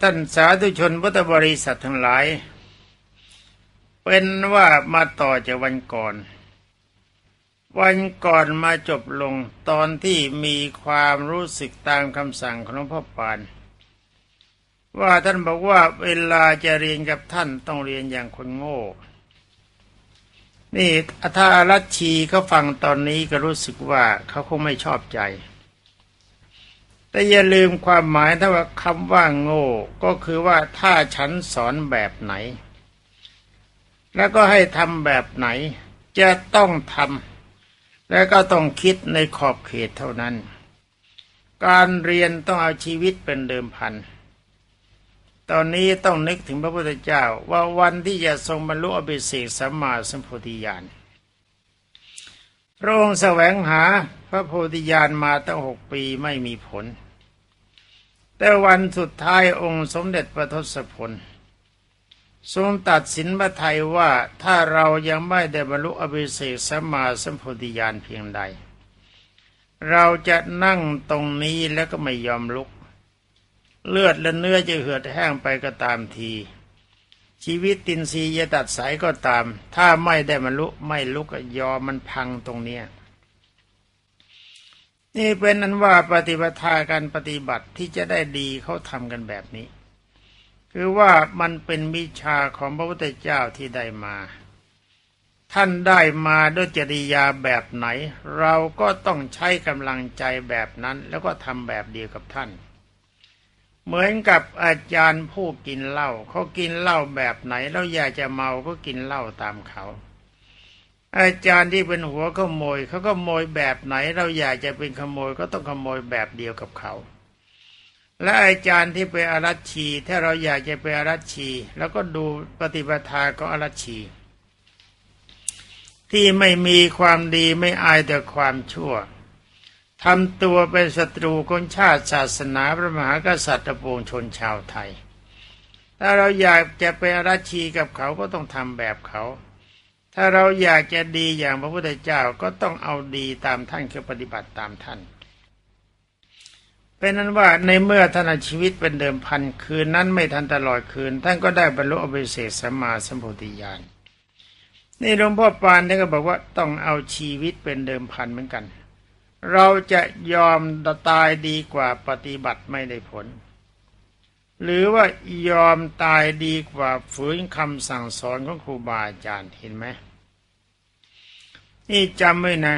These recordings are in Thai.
ท่านสาธุชนพุทธบริษัททั้งหลาย เป็นว่ามาต่อจากวันก่อน วันก่อนมาจบลงตอนที่มีความรู้สึกตามคำสั่งของหลวงพ่อปาน ว่าท่านบอกว่าเวลาจะเรียนกับท่านต้องเรียนอย่างคนโง่ นี่ถ้าอารัชชีเขาฟังตอนนี้ก็รู้สึกว่าเขาคงไม่ชอบใจ แต่อย่าลืมความหมายถ้าว่าคำว่าโง่ก็คือว่าถ้าฉันสอนแบบไหน แล้วก็ให้ทำแบบไหน จะต้องทำแล้วก็ต้องคิดในขอบเขตเท่านั้น การเรียนต้องเอาชีวิตเป็นเดิมพัน ตอนนี้ต้องนึกถึงพระพุทธเจ้าว่าวันที่จะทรงบรรลุอภิเศกสัมมาสัมโพธิญาณ พระองค์แสวงหาพระโพธิญาณมาตั้งหกปีไม่มีผล แต่วันสุดท้ายองค์สมเด็จพระทศพลทรงตัดสินพระไทยว่าถ้าเรายังไม่ได้บรรลุอภิเศกสัมมาสัมโพธิญาณเพียงใด เราจะนั่งตรงนี้แล้วก็ไม่ยอมลุก เลือดและเนื้อจะเหือดแห้งไปก็ตามที ชีวิตตินซีจะตัดสายก็ตาม ถ้าไม่ได้บรรลุไม่ลุกยอมมันพังตรงเนี้ยนี่เป็นนั้นว่าปฏิปทาการปฏิบัติที่จะได้ดีเขาทำกันแบบนี้ คือว่ามันเป็นวิชาของพระพุทธเจ้าที่ได้มา ท่านได้มาด้วยจริยาแบบไหน เราก็ต้องใช้กำลังใจแบบนั้นแล้วก็ทำแบบเดียวกับท่าน เหมือนกับอาจารย์ผู้กินเหล้าเขากินเหล้าแบบไหน แล้วอยากจะเมาก็กินเหล้าตามเขา อาจารย์ที่เป็นหัวขโมยเขาก็ขโมยแบบไหน เราอยากจะเป็นขโมยก็ต้องขโมยแบบเดียวกับเขาและอาจารย์ที่เป็นอารัชชีถ้าเราอยากจะเป็นอารัชชี แล้วก็ดูปฏิปทาของอารัชชี ที่ไม่มีความดีไม่อายแต่ความชั่ว ทำตัวเป็นศัตรูคนชาติศาสนาพระมหากษัตริย์ปวงชนชาวไทย ถ้าเราอยากจะเป็นอารัชชีกับเขาก็ต้องทำแบบเขา ถ้าเราอยากจะดีอย่างพระพุทธเจ้าก็ต้องเอาดีตามท่านคือปฏิบัติตามท่าน เป็นนั้นว่าในเมื่อท่านชีวิตเป็นเดิมพันคืนนั้นไม่ทันตลอดคืน ท่านก็ได้บรรลุอภิเศษสัมมาสัมโพธิญาณนี่หลวงพ่อปานท่านก็บอกว่าต้องเอาชีวิตเป็นเดิมพันเหมือนกัน เราจะยอมตายดีกว่าปฏิบัติไม่ได้ผล หรือว่ายอมตายดีกว่าฝืนคำสั่งสอนของครูบาอาจารย์เห็นไหมนี่จำไว้นะ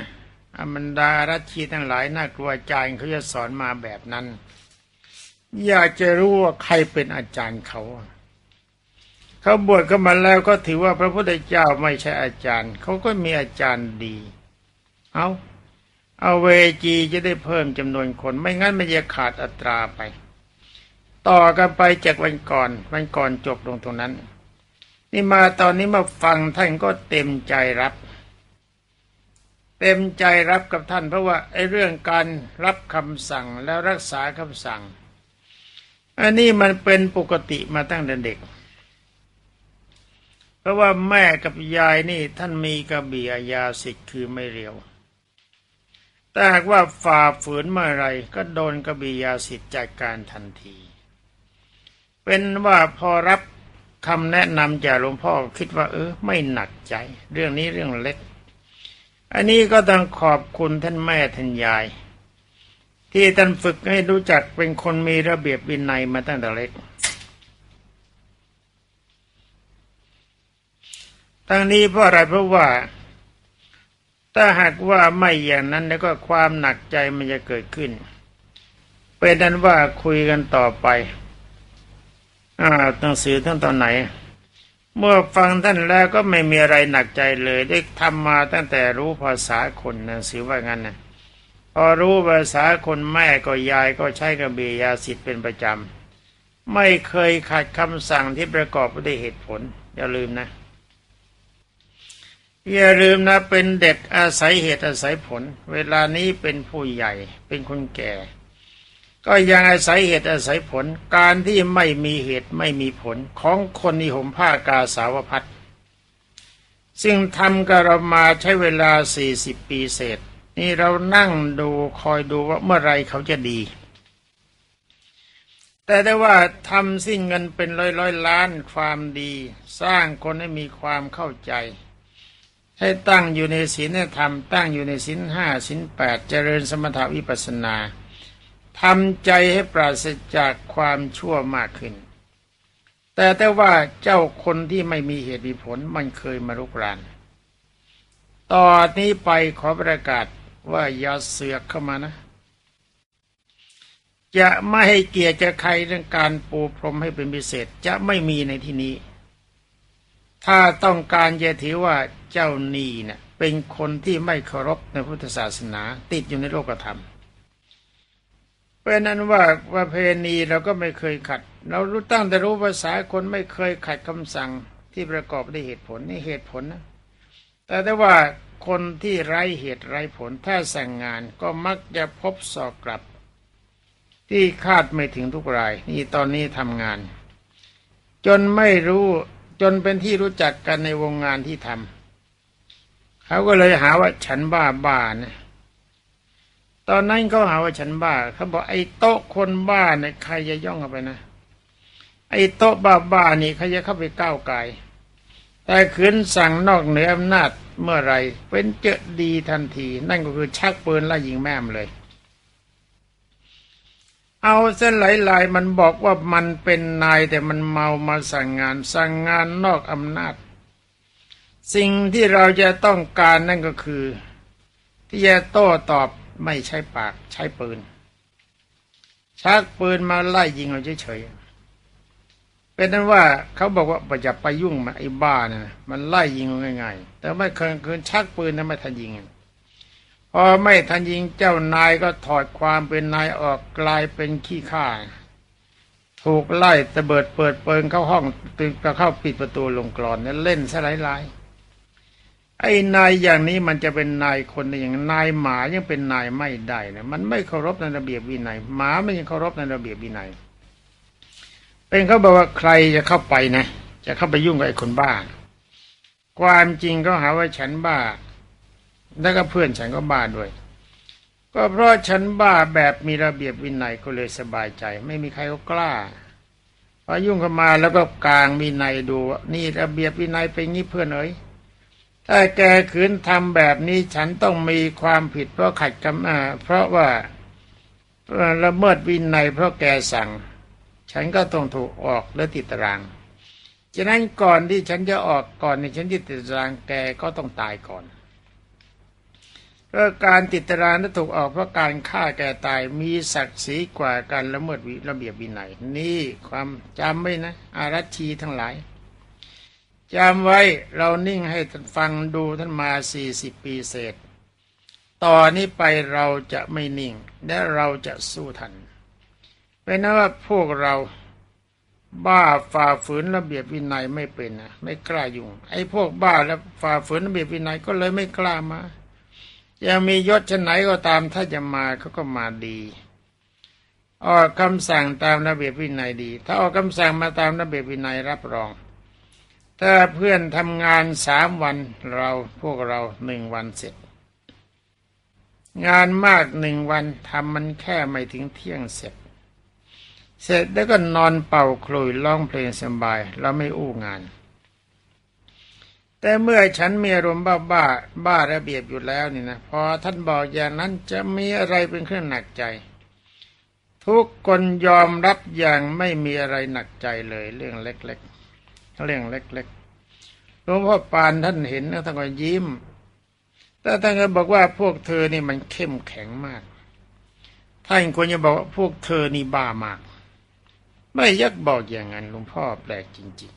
อมันดารัชีทั้งหลายน่ากลัวอาจารย์เขาจะสอนมาแบบนั้น อยากจะรู้ว่าใครเป็นอาจารย์เขา เขาบวชเข้ามาแล้วก็ถือว่าพระพุทธเจ้าไม่ใช่อาจารย์ เขาก็มีอาจารย์ดี เอ้า เอาเวจีจะได้เพิ่มจำนวนคน ไม่งั้นมันจะขาดอัตราไป ต่อกันไปจากวันก่อน วันก่อนจบลงตรงนั้น นี่มาตอนนี้มาฟังท่านก็เต็มใจรับเต็มใจรับกับท่านเพราะว่าไอ้เรื่องการรับคำสั่งแล้วรักษาคำสั่ง อันนี้มันเป็นปกติมาตั้งแต่เด็ก เพราะว่าแม่กับยายนี่ท่านมีกระบี่อาญาสิทธิ์คือไม่เร็ว แต่หากว่าฝ่าฝืนเมื่อไรก็โดนกระบี่ยาสิทธิ์จัดการทันที เป็นว่าพอรับคำแนะนำจากหลวงพ่อคิดว่า เออ ไม่หนักใจ เรื่องนี้เรื่องเล็ก อันนี้ก็ต้องขอบคุณท่านแม่ท่านยาย ที่ท่านฝึกให้รู้จักเป็นคนมีระเบียบวินัยมาตั้งแต่เล็ก ทั้งนี้เพราะอะไรเพราะว่า ถ้าหากว่าไม่อย่างนั้นแล้วก็ความหนักใจมันจะเกิดขึ้น เป็นนั้นว่าคุยกันต่อไปอ่าหนังสือท่านตอนไหน เมื่อฟังท่านแล้วก็ไม่มีอะไรหนักใจเลย ได้ทำมาตั้งแต่รู้ภาษาคนหนังสือว่างั้นนะพอรู้ภาษาคนแม่ก็ยายก็ใช้กระเบียาสิทธิ์เป็นประจำไม่เคยขัดคำสั่งที่ประกอบด้วยเหตุผล อย่าลืมนะ อย่าลืมนะเป็นเด็กอาศัยเหตุอาศัยผล เวลานี้เป็นผู้ใหญ่เป็นคนแก่ ก็ยังอาศัยเหตุอาศัยผล การที่ไม่มีเหตุไม่มีผลของคนนิหมผ้ากาสาวพัดซึ่งทำกับเรมาใช้เวลาสี่สิบปีเศษ นี่เรานั่งดูคอยดูว่าเมื่อไรเขาจะดี แต่ได้ว่าทำสิ้นเงินเป็นร้อยร้อยล้านความดี สร้างคนให้มีความเข้าใจ ให้ตั้งอยู่ในศีลธรรม ตั้งอยู่ในศีลห้าศีลแปดเจริญสมถาวิปัสนาทำใจให้ปราศจากความชั่วมากขึ้น แต่แต่ว่าเจ้าคนที่ไม่มีเหตุมีผลมันเคยมารุกราน ต่อนนี้ไปขอประกาศว่าอย่าเสือกเข้ามานะ จะไม่ให้เกียรติใครเรื่องการปูพรมให้เป็นพิเศษจะไม่มีในที่นี้ ถ้าต้องการจะถือว่า เจ้านีเนะ่ยเป็นคนที่ไม่เคารพในพุทธศาสนา ติดอยู่ในโลกธรรมเป็นนั้นว่าประเพณีเราก็ไม่เคยขัด เรารู้ตั้งแต่รู้ภาษาคนไม่เคยขัดคำสั่งที่ประกอบด้วยเหตุผลนี่เหตุผลนะแต่ได้ว่าคนที่ไร้เหตุไร้ผลถ้าสั่งงานก็มักจะพบสอกกลับ ที่คาดไม่ถึงทุกราย นี่ตอนนี้ทำงาน จนไม่รู้จนเป็นที่รู้จักกันในวงงานที่ทำ เขาก็เลยหาว่าฉันบ้าบ้านะตอนนั้นเขาหาว่าฉันบ้าเขาบอกไอ้โต๊ะคนบ้าเนี่ยใครจะย่องเข้าไปนะไอ้โต๊ะบ้าบ้านี่ใครจะเข้าไปก้าวไกลแต่ขืนสั่งนอกเหนืออำนาจเมื่อไรเป็นเจอดีทันที นั่นก็คือชักปืนไล่ยิงแม่มเลย เอาเส้นไหลๆมันบอกว่ามันเป็นนายแต่มันเมามาสั่งงานสั่งงานนอกอำนาจ สิ่งที่เราจะต้องการนั่นก็คือ ที่จะโต้ตอบไม่ใช้ปากใช้ปืน ชักปืนมาไล่ยิงเอาเฉยๆเป็นนั้นว่าเขาบอกว่าอย่าไปยุ่งมาไอ้บ้านะมันไล่ยิงง่ายๆแต่ไม่เคยคืนชักปืนนะไม่ทันยิงพอไม่ทันยิงเจ้านายก็ถอดความเป็นนายออกกลายเป็นขี้ข้าถูกไล่ตะเบิดเปิดเปิงเข้าห้องตึกเข้าปิดประตูลงกรอนเนี่ยเล่นซะหลาย ไอ้นายอย่างนี้มันจะเป็นนายคนอย่างนายหมายังเป็นนายไม่ได้นะมันไม่เคารพในระเบียบวินัยหมาไม่ยังเคารพในระเบียบวินัย เป็นเขาบอกว่าใครจะเข้าไปนะ จะเข้าไปยุ่งกับไอ้คนบ้า ความจริงเขาหาว่าฉันบ้า แล้วก็เพื่อนฉันก็บ้าด้วย ก็เพราะฉันบ้าแบบมีระเบียบวินัยก็เลยสบายใจ ไม่มีใครก็กล้าพอยุ่งเข้ามาแล้วก็กลางวินัยดูนี่ระเบียบวินัยเป็นงี้เพื่อนเอ๋ย ถ้าแกขืนทำแบบนี้ฉันต้องมีความผิดเพราะขัดคำเพราะว่าละเมิดวินัยเพราะแกสั่ง ฉันก็ต้องถูกออกและติดตาราง ฉะนั้นก่อนที่ฉันจะออกก่อนในฉันติดตารางแกก็ต้องตายก่อนเพราะการติดตารางและถูกออกเพราะการฆ่าแกตายมีศักดิ์ศรีกว่าการละเมิดวิระเบียบวินัย นี่ความจำไว้นะอารัชีทั้งหลาย จำไว้เรานิ่งให้ท่านฟังดูท่านมาสี่สิบปีเศษ ต่อนนี้ไปเราจะไม่นิ่ง และเราจะสู้ทัน เป็นนว่าพวกเราบ้าฝ่าฝืนระเบียบวินัยไม่เป็นนะไม่กล้ายุ่ง ไอ้พวกบ้าแล้วฝ่าฝืนระเบียบวินัยก็เลยไม่กล้ามาจะมียศชนไหนก็ตามถ้าจะมาเขาก็มาดีออกคำสั่งตามระเบียบวินัยดี ถ้าออกคำสั่งมาตามระเบียบวินัยรับรอง ถ้าเพื่อนทำงานสามวันเราพวกเราหนึ่งวันเสร็จ งานมากหนึ่งวันทำมันแค่ไม่ถึงเที่ยงเสร็จ เสร็จแล้วก็นอนเป่าคลุยร้องเพลงสบายเราไม่อู้งาน แต่เมื่อฉันมีอารมณ์บ้าบ้าบ้าระเบียบอยู่แล้วนี่นะพอท่านบอกอย่างนั้นจะมีอะไรเป็นเครื่องหนักใจ ทุกคนยอมรับอย่างไม่มีอะไรหนักใจเลยเรื่องเล็ก ๆ เรื่องเล็กๆหลวงพ่อปานท่านเห็นแล้วท่านก็ยิ้ม แต่ท่านก็บอกว่าพวกเธอนี่มันเข้มแข็งมาก ท่านควรจะบอกว่าพวกเธอนี่บ้ามาก ไม่ยักบอกอย่างนั้นหลวงพ่อแปลกจริง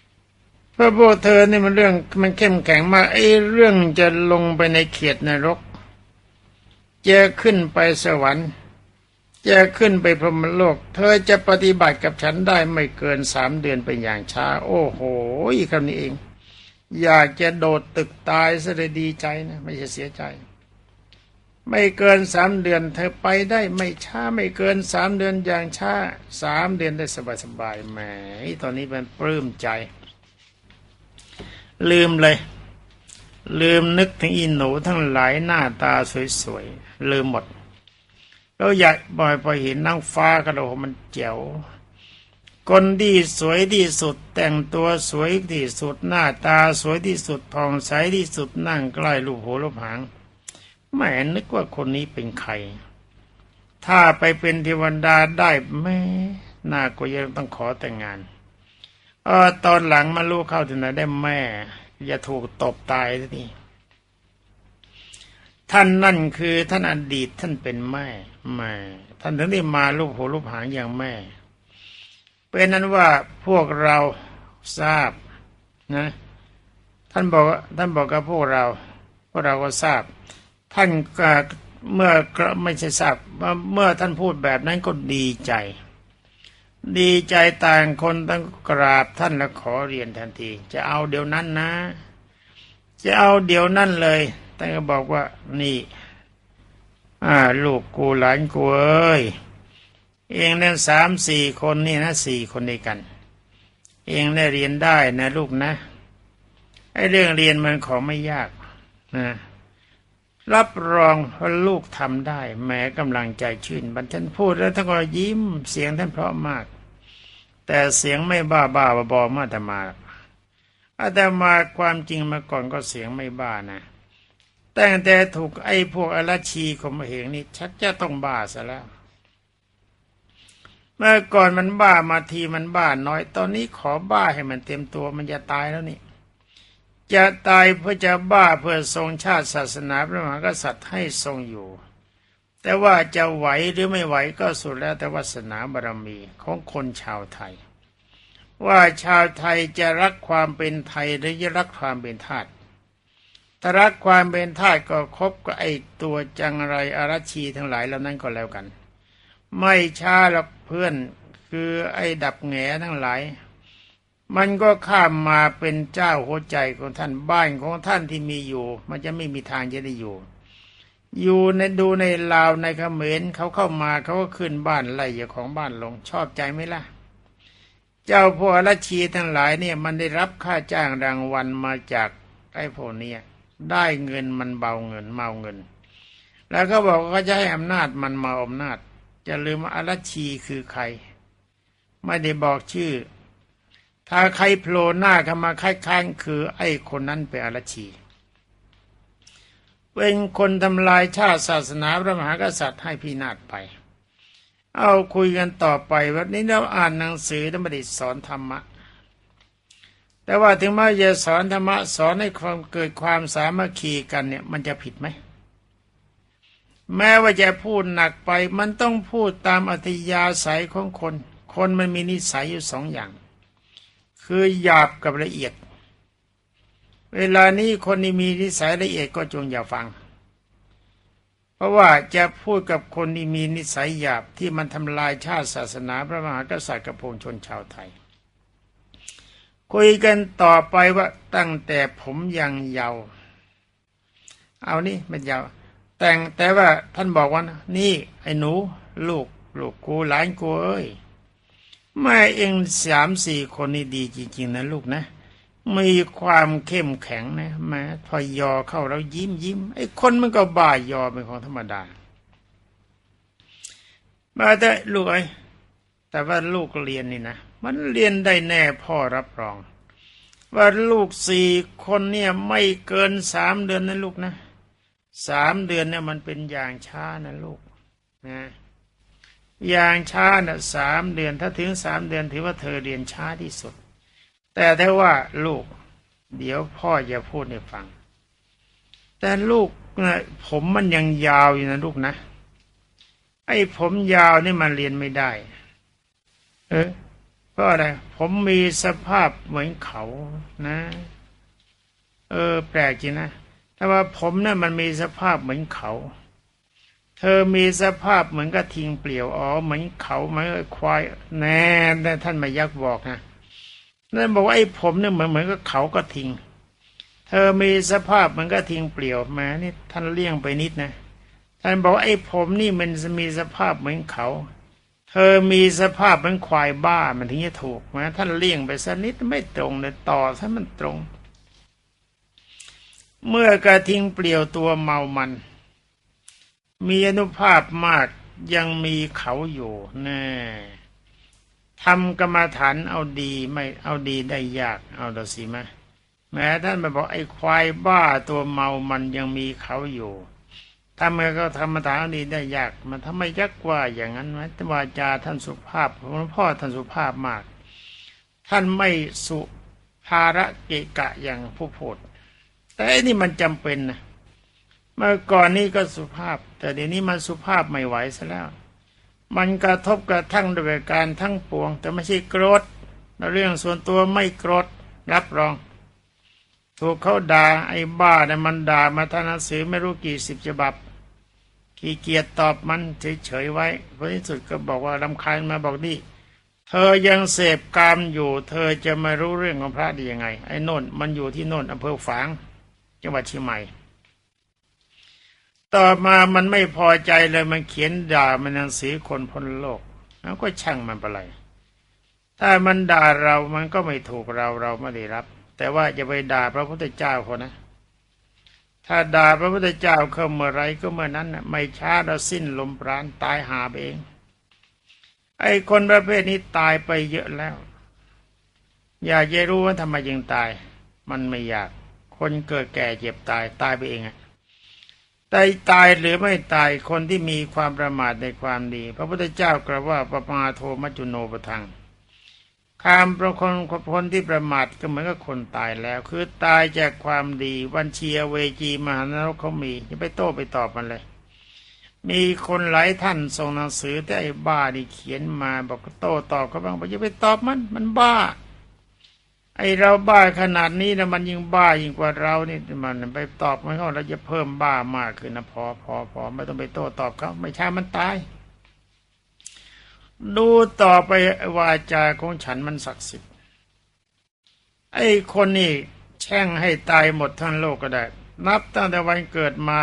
ๆ เพราะพวกเธอนี่มันเรื่องมันเข้มแข็งมากไอ้เรื่องจะลงไปในเขียดนรกจะขึ้นไปสวรรค์ จะขึ้นไปพรหมโลก เธอจะปฏิบัติกับฉันได้ไม่เกินสามเดือนเป็นอย่างช้า โอ้โหคำนี้เอง อยากจะโดดตึกตายซะเลยดีใจนะไม่ใช่เสียใจ ไม่เกินสามเดือน เธอไปได้ไม่ช้าไม่เกินสามเดือนอย่างช้าสามเดือนได้สบายสบายแหมตอนนี้เป็นปลื้มใจ ลืมเลย ลืมนึกถึงอินหนูทั้งหลายหน้าตาสวยๆลืมหมด เราอยากบ่อยพอเห็นนางฟ้าก็เรามันเจ๋วคนที่สวยที่สุด แต่งตัวสวยที่สุดหน้าตาสวยที่สุดผ่องใสที่สุดนั่งใกล้ลูกหัวลูกหางแม่นึกว่าคนนี้เป็นใคร ถ้าไปเป็นเทวดาได้แม่น่าก็ยังต้องขอแต่งงานเออตอนหลังมาลูกเข้าถึงไหนได้แม่ อย่าถูกตบตายที ท่านนั่นคือท่านอดีตท่านเป็นแม่แม่ท่านถึงได้มาลูกหัวลูกหางอย่างแม่ เป็นนั้นว่าพวกเราทราบนะ ท่านบอกท่านบอกกับพวกเรา พวกเราก็ทราบ ท่านก็เมื่อไม่ใช่ทราบเมื่อท่านพูดแบบนั้นก็ดีใจ ดีใจต่างคนต้องกราบท่านและขอเรียนทันที จะเอาเดี๋ยวนั้นนะ จะเอาเดี๋ยวนั้นเลย ท่านก็บอกว่านี่อ่าลูกกูหลานกูเอ้ยเองนั่นสามสี่คนนี่นะสี่คนด้วยกัน เองได้เรียนได้นะลูกนะไอ้เรื่องเรียนมันของไม่ยากนะรับรองว่าลูกทำได้แม้กำลังใจชื่นบันท่านพูดแล้วท่านก็ยิ้มเสียงท่านเพราะมาก แต่เสียงไม่บ้าบ้าบอมาแต่มาอาตมาความจริงมาก่อนก็เสียงไม่บ้านะ แต่แต่ถูกไอ้พวกอรชีข่มเหงนี่ชักจะต้องบ้าซะแล้ว เมื่อก่อนมันบ้ามาทีมันบ้าน้อย ตอนนี้ขอบ้าให้มันเต็มตัวมันจะตายแล้วนี่ จะตายเพื่อจะบ้าเพื่อทรงชาติศาสนาพระมหากษัตริย์ให้ทรงอยู่ แต่ว่าจะไหวหรือไม่ไหวก็สุดแล้วแต่วาสนาบารมีของคนชาวไทย ว่าชาวไทยจะรักความเป็นไทยหรือจะรักความเป็นทาส ถ้ารักความเป็นทาสก็คบกับไอตัวจังไรอารัชีทั้งหลายเหล่านั้นก็แล้วกัน ไม่ช้าหรอกเพื่อนคือไอดับแงทั้งหลาย มันก็ข้ามมาเป็นเจ้าหัวใจของท่านบ้านของท่านที่มีอยู่ มันจะไม่มีทางจะได้อยู่ อยู่ในดูในลาวในเขมรเขาเข้ามาเขาก็ขึ้นบ้านไล่อย่าของบ้านลงชอบใจไหมล่ะเจ้าพวกอารชีทั้งหลายเนี่ยมันได้รับค่าจ้างรางวัลมาจากไอ้พวกนี้ ได้เงินมันเบาเงินเมาเงิน แล้วก็บอกว่าจะให้อำนาจมันมาอำนาจจะลืมอารัชีคือใคร ไม่ได้บอกชื่อ ถ้าใครโผล่หน้าเข้ามาค้างคือ ไอ้คนนั้นเป็นอารัชีเป็นคนทำลายชาติศาสนาพระมหากษัตริย์ให้พินาศไป เอาคุยกันต่อไปวันนี้เราอ่านหนังสือธรรมดิสอนธรรมะ แต่ว่าถึงแม้จะสอนธรรมะสอนให้ความเกิดความสามัคคีกันเนี่ย มันจะผิดไหม แม้ว่าจะพูดหนักไป มันต้องพูดตามอัธยาศัยของคน คนมันมีนิสัยอยู่สองอย่าง คือหยาบกับละเอียด เวลานี้คนที่มีนิสัยละเอียดก็จงอย่าฟัง เพราะว่าจะพูดกับคนที่มีนิสัยหยาบที่มันทำลายชาติศาสนาพระมหากษัตริย์กับพงชนชาวไทย คุยกันต่อไปว่าตั้งแต่ผมยังเยาว์เอานี่มันเยาว์แต่งแต่ว่าท่านบอกว่านี่ ไอ้หนู ลูก ลูกกูหลานกูเอ้ยแม่เองสามสี่คนนี่ดีจริงๆนะลูกนะมีความเข้มแข็งนะแม้พอยอเข้าแล้วยิ้มยิ้มไอ้คนมันก็บ่ายอเป็นของธรรมดา มาแต่ลูกไอ้แต่ว่าลูกเรียนนี่นะ มันเรียนได้แน่พ่อรับรอง ว่าลูกสี่คนเนี่ยไม่เกินสามเดือนนะลูกนะสามเดือนเนี่ยมันเป็นอย่างช้านะลูกนะอย่างช้านะสามเดือนถ้าถึงสามเดือนถือว่าเธอเรียนช้าที่สุด แต่ถ้าว่าลูก เดี๋ยวพ่อจะพูดให้ฟัง แต่ลูกนะผมมันยังยาวอยู่นะลูกนะ ไอ้ผมยาวนี่มันเรียนไม่ได้ เออ ก็อะไรผมมีสภาพเหมือนเขานะ เออ แปลกจริงนะแต่ว่าผมเนะ่ะมันมีสภาพเหมือนเขา เธอมีสภาพเหมือนกับทิงเปลี่ยวอ๋อเหมือนเขาเหมือนควายแน่แต่ท่านมายักบอกนะนั่นบอกว่าไอ้ผมเนี่ยเหมือนเหมือนกับเขาก็ทิง เธอมีสภาพเหมือนกับทิงเปลี่ยวมานี่ท่านเลี่ยงไปนิดนะท่านบอกไอ้ผมนี่มันมีสภาพเหมือนเขา เธอมีสภาพเป็นควายบ้ามันถึงจะถูกไหมท่านเลี่ยงไปสักนิดไม่ตรงเลยต่อถ้ามันตรง เมื่อกระทิงเปลี่ยวตัวเมามัน มีอนุภาพมากยังมีเขาอยู่แน่ทำกรรมฐานเอาดีไม่เอาดีได้ยากเอาละสิมะแม้ท่านไปบอกไอ้ควายบ้าตัวเมามันยังมีเขาอยู่ ทำไมก็ทำมาถามดีได้ยากมันทำไมยักว่าอย่างนั้นไหมวาจาท่านสุภาพหลวงพ่อท่านสุภาพมาก ท่านไม่สุภาระเกะกะอย่างผู้พูดแต่อันนี้มันจำเป็นนะเมื่อก่อนนี้ก็สุภาพ แต่เดี๋ยวนี้มันสุภาพไม่ไหวซะแล้ว มันกระทบกระทั่งด้วยการทั้งปวง แต่ไม่ใช่โกรธเรื่องส่วนตัวไม่โกรธรับรองถูกเขาด่าไอ้บ้าเนี่ยมันด่ามาทางหนังสือไม่รู้กี่สิบฉบับ ขี้เกียจตอบมันเฉยๆไว้ผลที่สุดก็บอกว่าลำคาญมาบอกนี่เธอยังเสพกามอยู่ เธอจะม่รู้เรื่องของพระได้ยังไง ไอ้นนท์มันอยู่ที่โน่นอำเภอฝาง จังหวัดเชียงใหม่ ต่อมามันไม่พอใจเลยมันเขียนด่ามันนังสือคนพ้นโลกแล้วก็ช่างมันไปเลยถ้ามันด่าเรามันก็ไม่ถูกเราเราไม่ได้รับ แต่ว่าจะไปด่าพระพุทธเจ้าคนนะ ถ้าด่าพระพุทธเจ้าเข้าเมื่อไรก็เมื่อนั้นนะไม่ช้าเราสิ้นลมปราณตายหาเอง ไอ้คนประเภทนี้ตายไปเยอะแล้ว อยากจะรู้ว่าทำไมยังตาย มันไม่อยาก คนเกิดแก่เจ็บตายตายไปเองอะตายตายหรือไม่ตายคนที่มีความประมาทในความดี พระพุทธเจ้ากล่าวว่าปมาโทมัจจุโนปทัง คามประคนคนที่ประมาทก็เหมือนกับคนตายแล้ว คือตายจากความดีวันเชียเวจีมหานรกเขามีอย่าไปโต้ไปตอบมันเลย มีคนหลายท่านส่งหนังสือแต่ไอ้บ้าที่เขียนมาบอกโต้ตอบเขาบ้างบอกอย่าไปตอบมัน มันบ้า ไอเราบ้าขนาดนี้นะมันยิ่งบ้ายิ่งกว่าเรานี่มันไปตอบมันเขาเราจะเพิ่มบ้ามากขึ้นนะพอพอพอไม่ต้องไปโต้ตอบเขาไม่ใช่มันตาย ดูต่อไปวาจาของฉันมันศักดิ์สิทธิ์ไอ้คนนี่แช่งให้ตายหมดทั้งโลกก็ได้ นับตั้งแต่วันเกิดมา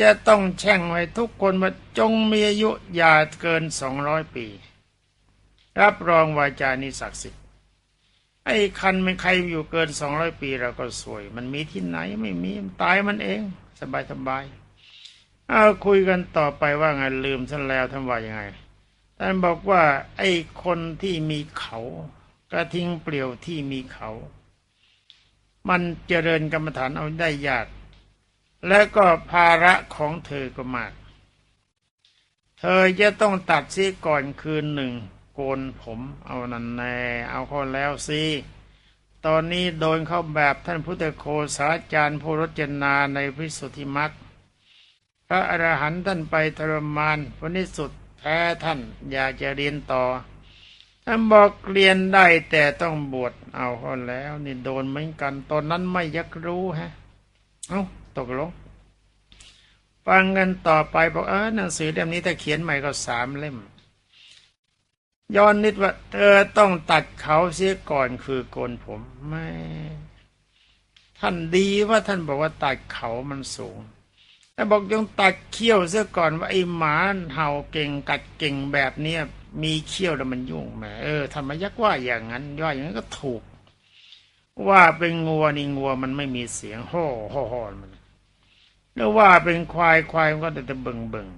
จะต้องแช่งไว้ทุกคนว่าจงมีอายุอย่าเกินสองร้อยปี รับรองวาจานี้ศักดิ์สิทธิ์ ไอ้คันมันใครอยู่เกินสองร้อยปีเราก็สวย มันมีที่ไหนไม่มีตายมันเอง สบายสบายเอาคุยกันต่อไปว่าไงลืมท่านแล้วท่านว่ายังไง ท่านบอกว่า ไอ้คนที่มีเขา กระทิ้งเปลี่ยวที่มีเขา มันเจริญกรรมฐานเอาได้ยาก และก็ภาระของเธอก็มาก เธอจะต้องตัดซีก่อนคืนหนึ่ง โกนผมเอานันแน่เอาข้าแล้วสิตอนนี้โดนเข้าแบบท่านพุทธโคสาจารย์ผู้รจนาในพิสุทธิมรรคพระอรหันต์ท่านไปทรมานวันนี้สุด แพ้ท่านอยากจะเรียนต่อ ท่านบอกเรียนได้แต่ต้องบวชเอาเขาแล้ว นี่โดนเหมือนกันตอนนั้นไม่ยักรู้ฮะ เอาตกลงฟังกันต่อไปบอกเออหนังสือเล่มนี้ถ้าเขียนใหม่ก็สามเล่ม ย้อนนิดว่าเธอต้องตัดเขาเสียก่อนคือโกนผมไม่ ท่านดีว่าท่านบอกว่าตัดเขามันสูง แต่บอกยังตัดเขี้ยวเสียก่อนว่าไอ้หมาเห่าเก่งกัดเก่งแบบเนี้ยมีเขี้ยวแล้วมันยุ่งแหมเออทำไมยักว่าอย่างนั้นย่อยอย่างนั้นก็ถูก ว่าเป็นงัวนี่งัวมันไม่มีเสียงห่อห่อห่อมันแล้วว่าเป็นควายควายมันก็แต่เบิ่งเบิ่ง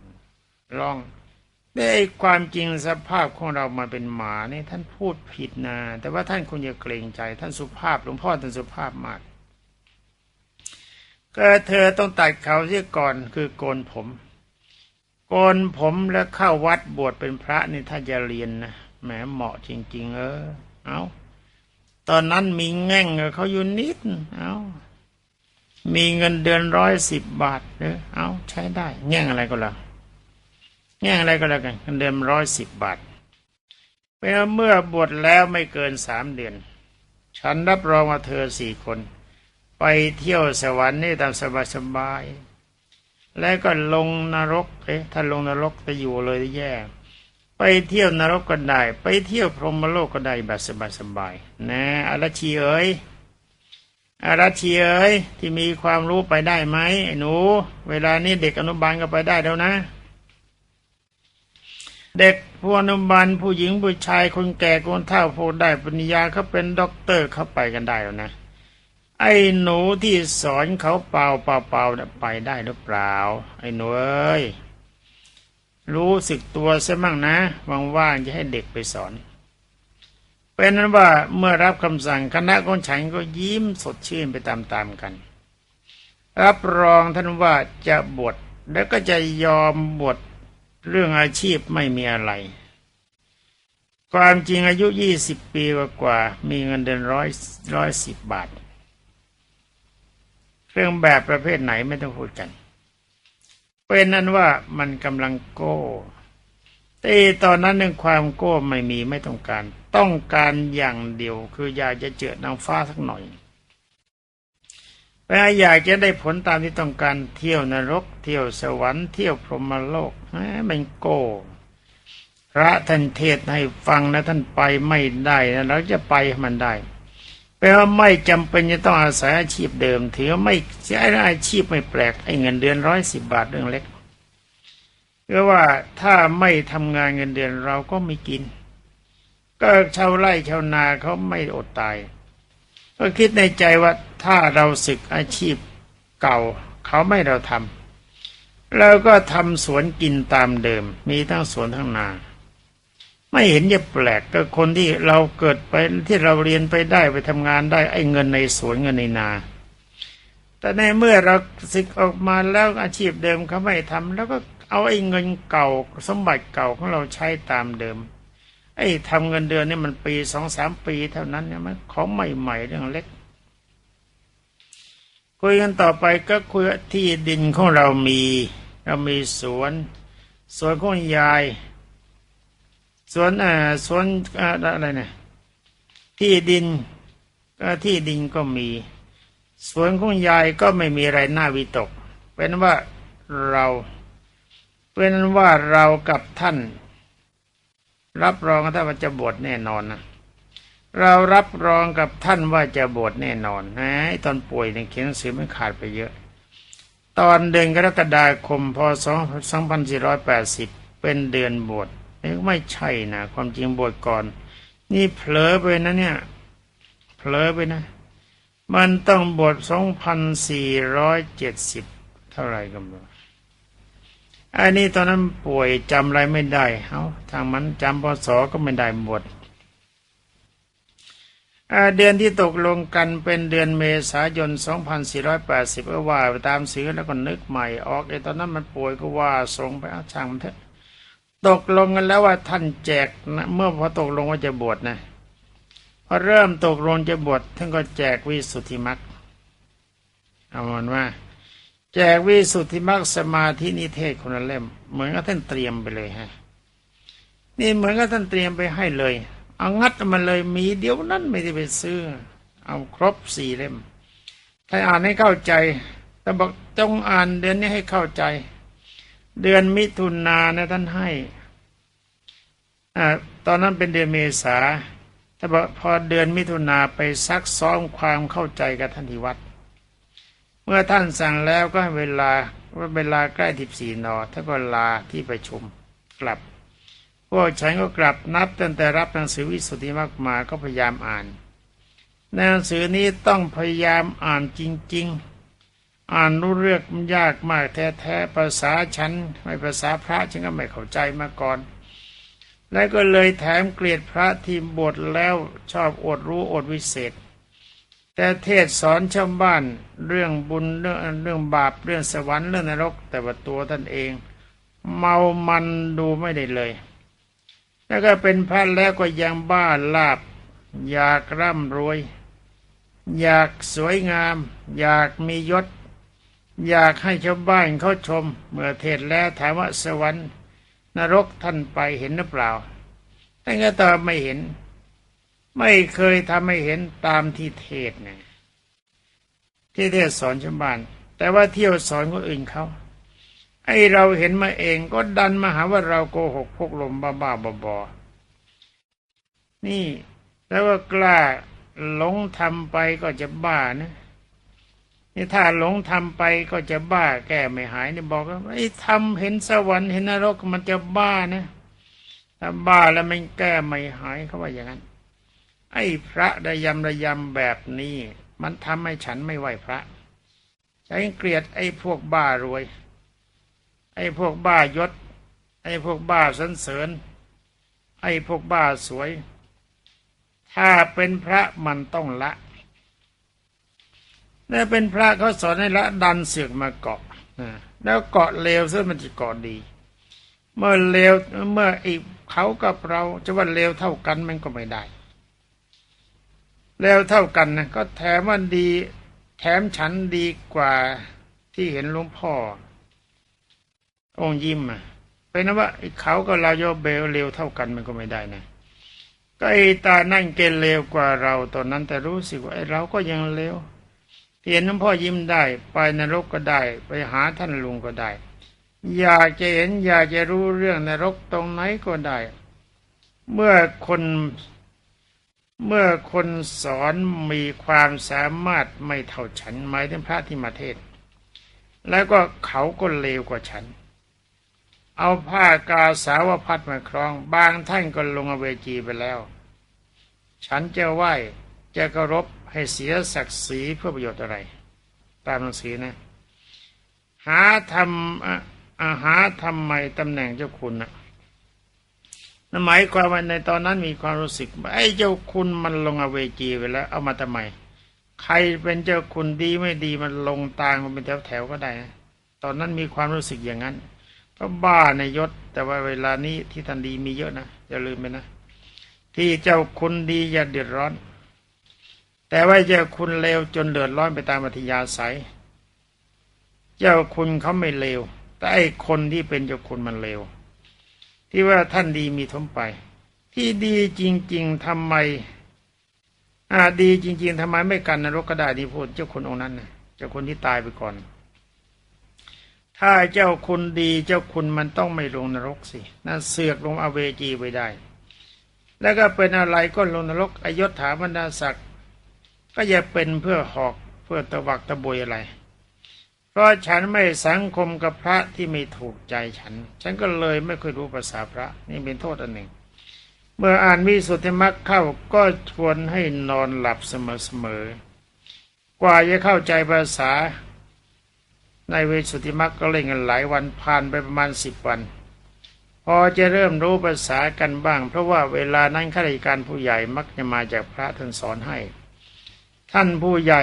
ลองได้ความจริงสภาพของเรามาเป็นหมาเนี่ยท่านพูดผิดนะแต่ว่าท่านคงจะเกรงใจ ท่านสุภาพหลวงพ่อท่านสุภาพมาก ก็เธอต้องตัดเขาเสียก่อนคือโกนผม โกนผมแล้วเข้าวัดบวชเป็นพระนี่ถ้าจะเรียนนะแหมเหมาะจริง ๆ เออ เอาตอนนั้นมีแง่งเขาอยู่นิด เอามีเงินเดือนร้อยสิบบาทเออเอาใช้ได้ แง่งอะไรก็แล้วแง่งอะไรก็แล้วกันเงินเดือนร้อยสิบบาทเป็นเมื่อบวชแล้วไม่เกินสามเดือน ฉันรับรองว่าเธอสี่คน ไปเที่ยวสวรรค์นี่ตามสบายสบายแล้วก็ลงนรกเอ๊ะถ้าลงนรกจะอยู่เลยแย่ ไปเที่ยวนรกก็ได้ ไปเที่ยวพรหมโลกก็ได้แบบสบายสบายนะอารัชีเอ๋ยอารัชีเอ๋ยที่มีความรู้ไปได้ไหมไอ้หนู เวลานี้เด็กอนุบาลก็ไปได้แล้วนะ เด็กผู้อนุบาลผู้หญิงผู้ชายคนแก่คนเฒ่าผู้ได้ปริญญาเขาเป็นด็อกเตอร์เขาไปกันได้แล้วนะ ไอ้หนูที่สอนเขาเปล่าเปล่าเปล่าไปได้หรือเปล่า ไอ้หนูเอ้ยรู้สึกตัวซะมั่งนะว่างๆจะให้เด็กไปสอน เป็นนั้นว่าเมื่อรับคำสั่งคณะของฉันก็ยิ้มสดชื่นไปตามๆกัน รับรองท่านว่าจะบวชแล้วก็จะยอมบวชเรื่องอาชีพไม่มีอะไร ความจริงอายุยี่สิบปีกว่าๆมีเงินเดือนร้อยร้อยสิบบาท เครื่องแบบประเภทไหนไม่ต้องพูดกัน เป็นนั้นว่ามันกำลังโก้ต่ตอนนั้นเรื่องความโก้ไม่มีไม่ต้องการ ต้องการอย่างเดียว คืออยากจะเจอนางฟ้าสักหน่อยแปลอยากจะได้ผลตามที่ต้องการเที่ยวนรก เที่ยวสวรรค์เที่ยวพรหมโลกมันโก้พระท่านเทศให้ฟังนะท่านไปไม่ได้นะเราจะไปมันได้ แปลว่าไม่จำเป็นจะต้องอาศัยอาชีพเดิมถือว่าไม่ใช่อาชีพไม่แปลกไอ้เงินเดือนร้อยสิบบาทเรื่องเล็กเพราะว่าถ้าไม่ทำงานเงินเดือนเราก็ไม่กิน ก็ชาวไร่ชาวนาเขาไม่อดตาย ก็คิดในใจว่าถ้าเราศึกอาชีพเก่า เขาไม่เราทำเราก็ทำสวนกินตามเดิม มีทั้งสวนทั้งนา ไม่เห็นจะแปลกก็คนที่เราเกิดไปที่เราเรียนไปได้ไปทำงานได้ไอ้เงินในสวนเงินในนา แต่ในเมื่อเราศึกออกมาแล้วอาชีพเดิมเขาไม่ทำแล้วก็เอาไอ้เงินเก่าสมบัติเก่าของเราใช้ตามเดิม ไอ้ทำเงินเดือนนี่มันปีสองสามปีเท่านั้นเนี่ยมันของใหม่ๆเรื่องเล็กคุยกันต่อไปก็คุยที่ดินของเรามี เรามีสวน สวนของยาย สวนอ่าสวนอะไรเนี่ยที่ดินที่ดินก็มี สวนของยายก็ไม่มีอะไรน่าวิตก เป็นว่าเราเป็นว่าเรากับท่าน รับรองท่านว่าจะบวชแน่นอนนะเรารับรองกับท่านว่าจะบวชแน่นอนนะตอนป่วยเนี่ยเขียนหนังสือไม่ขาดไปเยอะ ตอนเดือนกรกฎาคมพศ 2480 เป็นเดือนบวช ไม่ใช่นะความจริงบวชก่อน นี่เผลอไปนะเนี่ยเผลอไปนะ มันต้องบวช2470เท่าไรกันบ้างอันนี้ตอนนั้นป่วยจำอะไรไม่ได้เอาทางมันจำพศก็ไม่ได้หมดเดือนที่ตกลงกันเป็นเดือนเมษายน 2480ก็ว่าไปตามสือแล้วก็นึกใหม่ออกไอ้ตอนนั้นมันป่วยก็ว่าส่งไปเอาช่างมันเถอะ ตกลงกันแล้วว่าท่านแจกนะเมื่อพอตกลงว่าจะบวชนะพอเริ่มตกลงจะบวชท่านก็แจกวิสุทธิมรรคเอามันว่า แจกวิสุทธิมรรคสมาธินิเทศคนละเล่ม เหมือนกับท่านเตรียมไปเลยฮะนี่เหมือนกับท่านเตรียมไปให้เลย เอางัดมันเลยมีเดี๋ยวนั้นไม่ได้ไปซื้อ เอาครบสี่เล่มถ้าอ่านให้เข้าใจแต่บอกจงอ่านเดือนนี้ให้เข้าใจ เดือนมิถุนายนท่านให้อ่าตอนนั้นเป็นเดือนเมษาถ้าบอกพอเดือนมิถุนาไปซักซ้อมความเข้าใจกับท่านที่วัดเมื่อท่านสั่งแล้วก็เวลาว่าเวลาใกล้ทิบสี่นอท่านก็ลาที่ประชุมกลับพวกฉันก็กลับนับตั้งแต่รับหนังสือวิสุทธิมากมาก็พยายามอ่านหนังสือนี้ต้องพยายามอ่านจริง ๆ อ่านรู้เรื่องมันยากมากแท้ๆภาษาฉันไม่ภาษาพระฉันก็ไม่เข้าใจมาก่อน และก็เลยแถมเกลียดพระที่บทแล้วชอบอดรู้อดวิเศษ แต่เทศสอนชาวบ้านเรื่องบุญเรื่องเรื่องบาปเรื่องสวรรค์เรื่องนรก แต่ว่าตัวท่านเอง เมามันดูไม่ได้เลย แล้วก็เป็นพระแล้วก็ยังบ้าลาบ อยากร่ำรวย อยากสวยงาม อยากมียศ อยากให้ชาวบ้านเขาชม เมื่อเทศแล้วถามว่าสวรรค์ นรกท่านไปเห็นหรือเปล่าท่านก็ตอบไม่เห็น ไม่เคยทำให้เห็นตามที่เทศเนี่ยที่เทศสอนชาวบ้าน แต่ว่าเที่ยวสอนคนอื่นเขาไอเราเห็นมาเองก็ดันมาหาว่าเราโกหกพกลมบ้าบ้าบอบนี่แล้วว่ากล้าหลงทำไปก็จะบ้านะ นี่ถ้าหลงทำไปก็จะบ้าแก้ไม่หายนี่บอกว่าไอ้ทำเห็นสวรรค์เห็นนรกมันจะบ้านะถ้าบ้าแล้วมันแก้ไม่หายเขาว่าอย่างนั้น ไอ้พระระยำระยำแบบนี้ มันทำให้ฉันไม่ไหวพระฉันเกลียดไอ้พวกบ้ารวย ไอ้พวกบ้ายศ ไอ้พวกบ้าสรรเสริญ ไอ้พวกบ้าสวย ถ้าเป็นพระมันต้องละ นี่เป็นพระเขาสอนให้ละดันเสือกมาเกาะนะแล้วเกาะเลวซึ่งมันจะเกาะดี เมื่อเลวเมื่ออีกเขากับเราจะว่าเลวเท่ากันมันก็ไม่ได้เลวเท่ากันนะก็แถมว่าดี แถมฉันดีกว่าที่เห็นหลวงพ่อ องค์ยิ้มอะเป็นนะว่าไอ้เขากับเราโยเบลเลวเท่ากันมันก็ไม่ได้นะก็ไอ้ตานั่งเกลเลวกว่าเราตอนนั้นแต่รู้สึกว่าไอ้เราก็ยังเลว เห็นหลวงพ่อยิ้มได้ ไปนรกก็ได้ ไปหาท่านลุงก็ได้ อยากจะเห็นอยากจะรู้เรื่องนรกตรงไหนก็ได้ เมื่อคนเมื่อคนสอนมีความสามารถไม่เท่าฉันหมายถึงพระที่มาเทศ แล้วก็เขาก็เลวกว่าฉัน เอาผ้ากาสาวพัดมาครอง บางท่านก็ลงอเวจีไปแล้ว ฉันจะไหว้จะเคารพ ให้เสียศักดิ์ศรีเพื่อประโยชน์อะไร ตามหนังสือนะ หาทำอาหาทำไมตำแหน่งเจ้าคุณนะนั่นหมายความว่าในตอนนั้นมีความรู้สึกไอ้เจ้าคุณมันลงอเวจีไปแล้ว เอามาทำไม ใครเป็นเจ้าคุณดีไม่ดีมันลงตางมันเป็นแถวแถวก็ได้นะตอนนั้นมีความรู้สึกอย่างนั้นก็บ้าในยศ แต่ว่าเวลานี้ที่ท่านดีมีเยอะนะอย่าลืมไปนะที่เจ้าคุณดีอย่าเดือดร้อน แต่ว่าเจ้าคุณเลวจนเดือดร้อนไปตามอัธยาศัย เจ้าคุณเขาไม่เลว แต่ไอ้คนที่เป็นเจ้าคุณมันเลว ที่ว่าท่านดีมีทมไป ที่ดีจริง ๆทำไมอ่าดีจริง ๆทำไมไม่กันนรกก็ได้ที่พูดเจ้าคนองค์นั้นนะเจ้าคนที่ตายไปก่อน ถ้าเจ้าคุณดีเจ้าคุณมันต้องไม่ลงนรกสินั่นเสือกลงอเวจีไปได้ แล้วก็เป็นอะไรก็ลงนรกอยศถาบรรดาศักดิ์ ก็อย่าเป็นเพื่อหอกเพื่อตะวักตะบวยอะไร เพราะฉันไม่สังคมกับพระที่ไม่ถูกใจฉัน ฉันก็เลยไม่เคยรู้ภาษาพระนี่เป็นโทษอันหนึ่ง เมื่ออ่านวิสุทธิมรรคเข้าก็ชวนให้นอนหลับเสมอๆกว่าจะเข้าใจภาษา ในวิสุทธิมรรคก็เล่นกันหลายวันผ่านไปประมาณสิบวันพอจะเริ่มรู้ภาษากันบ้าง เพราะว่าเวลานั้นข้าราชการผู้ใหญ่มักจะมาจากพระท่านสอนให้ ท่านผู้ใหญ่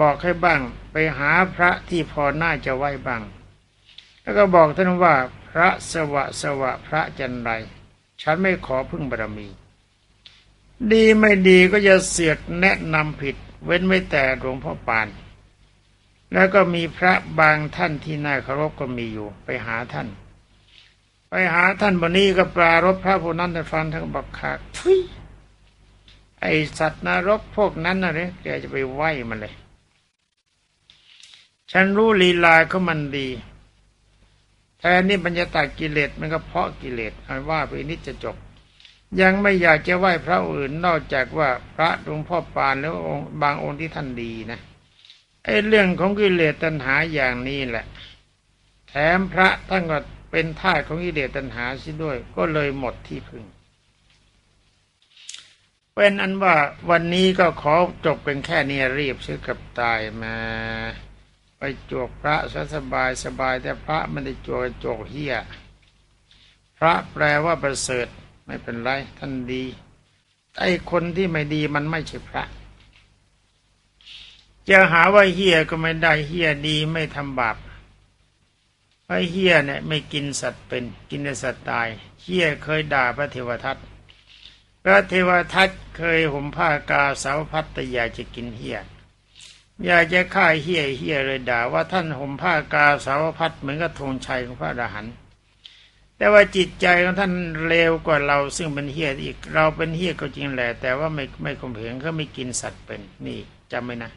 บอกให้บ้าง ไปหาพระที่พอน่าจะไหวบ้าง แล้วก็บอกท่านว่าพระสวะสวะพระจันไร ฉันไม่ขอพึ่งบารมี ดีไม่ดีก็จะเสือกแนะนำผิด เว้นไม่แต่หลวงพ่อปาน แล้วก็มีพระบางท่านที่น่าเคารพก็มีอยู่ ไปหาท่าน ไปหาท่านบนนี้ก็ปรารบพระผู้นั้นท่ฟังท่านบอกขาดทุย ไอสัตว์นรกพวกนั้นนะเนี่ยแกจะไปไหวมันเลย ฉันรู้ลีลาเขามันดีแทนนี่บรรยาตากิเลสมันก็เพาะกิเลสเอาว่าไปนิดจะจบ ยังไม่อยากจะไหว้พระอื่นนอกจากว่าพระหลวงพ่อปานแล้วองค์บางองค์ที่ท่านดีนะไอ้เรื่องของกิเลสตัณหาอย่างนี้แหละ แถมพระท่านก็เป็นท่าของกิเลสตัณหาซิด้วย ก็เลยหมดที่พึ่ง เป็นอันว่าวันนี้ก็ขอจบเป็นแค่นี้รีบซื้อกับตายมา ไปจวกพระสบายสบายแต่พระไม่ได้จวกโจกเฮียพระแปลว่าประเสริฐไม่เป็นไรท่านดีไอ้คนที่ไม่ดีมันไม่ใช่พระ จะหาว่าเฮียก็ไม่ได้เฮียดีไม่ทำบาปไอ้เฮียเนี่ยไม่กินสัตว์เป็นกินแต่สัตว์ตายเฮียเคยด่าพระเทวทัต พระเทวทัตเคยห่มผ้ากาสาวพัตแต่อยากจะกินเฮียอยากจะฆ่าเฮี้ยเฮี้ยเลยด่าว่าท่านห่มผ้ากาสาวพัดเหมือนกับธงชัยของพระอรหันต์แต่ว่าจิตใจของท่านเลวกว่าเราซึ่งเป็นเฮี้ยอีกเราเป็นเฮี้ยก็จริงแหละ แต่ว่าไม่ไม่ข่มเหงเขาไม่กินสัตว์เป็นนี่จำไว้นะ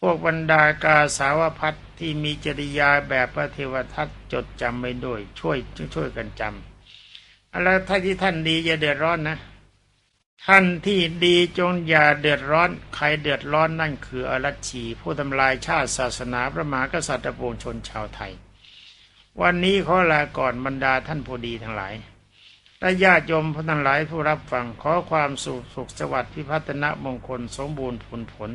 พวกบรรดากาสาวพัดที่มีจริยาแบบพระเทวทัตจดจำไว้ด้วย ช่วยช่วยกันจำแล้วถ้าที่ท่านดีอย่าเดือดร้อนนะ ท่านที่ดีจงอย่าเดือดร้อน ใครเดือดร้อนนั่นคืออรัชชีผู้ทำลายชาติศาสนาพระมหากษัตริย์ปวงชนชาวไทย วันนี้ขอลาก่อนบรรดาท่านผู้ดีทั้งหลายและญาติโยมผู้ทั้งหลายผู้รับฟังขอความสุขสุขสวัสดิ์พิพัฒนมงคลสมบูรณ์ผลผล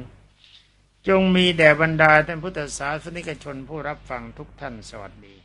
จงมีแด่บรรดาท่านพุทธศาสนิกชนผู้รับฟังทุกท่านสวัสดี